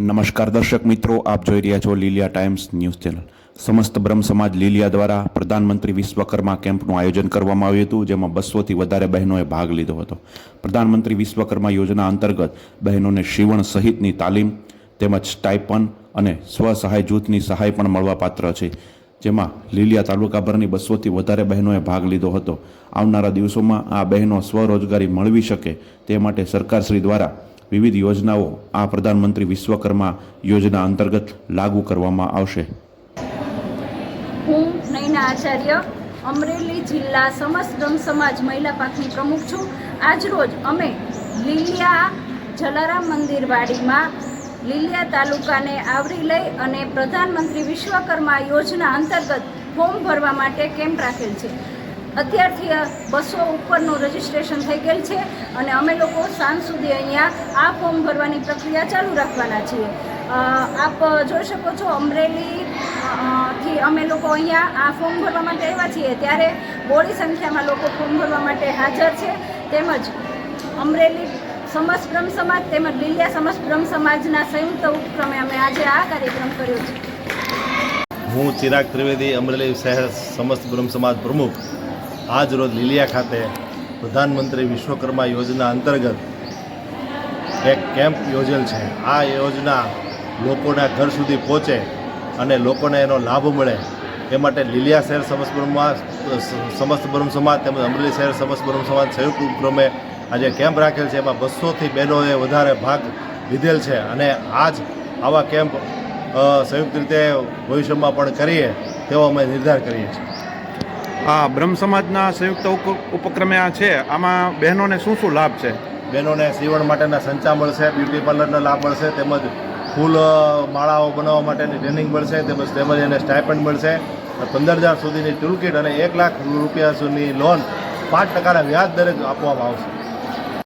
નમસ્કાર દર્શક મિત્રો, આપ જોઈ રહ્યા છો લીલિયા ટાઈમ્સ ન્યૂઝ ચેનલ. સમસ્ત બ્રહ્મ સમાજ લીલિયા દ્વારા પ્રધાનમંત્રી વિશ્વકર્મા કેમ્પનું આયોજન કરવામાં આવ્યું હતું, જેમાં બસોથી વધારે બહેનોએ ભાગ લીધો હતો. પ્રધાનમંત્રી વિશ્વકર્મા યોજના અંતર્ગત બહેનોને શિવણ સહિતની તાલીમ, તેમજ સ્ટાઇપન અને સ્વસહાય જૂથની સહાય પણ મળવાપાત્ર છે, જેમાં લીલિયા તાલુકાભરની બસોથી વધારે બહેનોએ ભાગ લીધો હતો. આવનારા દિવસોમાં આ બહેનો સ્વરોજગારી મળવી શકે તે માટે સરકારશ્રી દ્વારા વિવિધ યોજનાઓ આ પ્રધાનમંત્રી વિશ્વકર્મા યોજના અંતર્ગત લાગુ કરવામાં આવશે. હું નૈના આચાર્ય, અમરેલી જિલ્લા સમસ્ત બ્રહ્મ સમાજ મહિલા પાંખની પ્રમુખ છું. આજરોજ અમે લીલિયા જલારામ મંદિર વાડીમાં લીલિયા તાલુકાને આવરી લઈ અને પ્રધાનમંત્રી વિશ્વકર્મા યોજના અંતર્ગત ફોર્મ ભરવા માટે કેમ્પ રાખેલ છે. અત્યારથી બસો ઉપરનું રજીસ્ટ્રેશન થઈ ગયેલ છે અને અમે લોકો સાંજ સુધી અહીંયા આ ફોર્મ ભરવાની પ્રક્રિયા ચાલુ રાખવાના છીએ. આપ જોઈ શકો છો અમરેલી થી અમે લોકો અહીંયા આ ફોર્મ ભરવા માટે આવ્યા છીએ. ત્યારે બોડી સંખ્યામાં લોકો ફોર્મ ભરવા માટે હાજર છે. તેમજ અમરેલી સમસ્ત બ્રહ્મ સમાજ તેમજ લીલિયા સમસ્ત બ્રહ્મ સમાજના સંયુક્ત ઉપક્રમે અમે આજે આ કાર્યક્રમ કર્યો છે. હું ચિરાગ ત્રિવેદી, અમરેલી શહેર સમસ્ત બ્રહ્મ સમાજ પ્રમુખ. આજ રોજ લીલિયા ખાતે પ્રધાનમંત્રી વિશ્વકર્મા યોજના અંતર્ગત એક કેમ્પ યોજેલ છે. આ યોજના લોકોના ઘર સુધી પહોંચે અને લોકોને એનો લાભ મળે. એ માટે લીલિયા શહેર સમસ્ત બ્રહ્મા સમસ્ત બ્રહ્મ સમાજ તેમજ અમરેલી શહેર સમસ્ત બ્રહ્મ સમાજ સંયુક્ત ઉપક્રમે આજે કેમ્પ રાખેલ છે. એમાં બસોથી બહેનોએ વધારે ભાગ લીધેલ છે અને આજ આવા કેમ્પ સંયુક્ત રીતે ભવિષ્યમાં પણ કરીએ તેવો અમે નિર્ધાર કરીએ છીએ. આ બ્રહ્મ સમાજના સંયુક્ત ઉપ- ઉપક્રમે આ છે. આમાં બહેનોને શું શું લાભ છે? બહેનોને સીવણ માટેના સંચા મળશે, બ્યુટી પાર્લરના લાભ મળશે, તેમજ ફૂલ માળાઓ બનાવવા માટેની ટ્રેનિંગ મળશે, તેમજ તેમજ એને સ્ટાઇપન્ડ મળશે. પંદર હજાર સુધીની ટૂલકીટ અને એક લાખ રૂપિયા સુધીની લોન પાંચ ટકાના વ્યાજ દરે આપવામાં આવશે.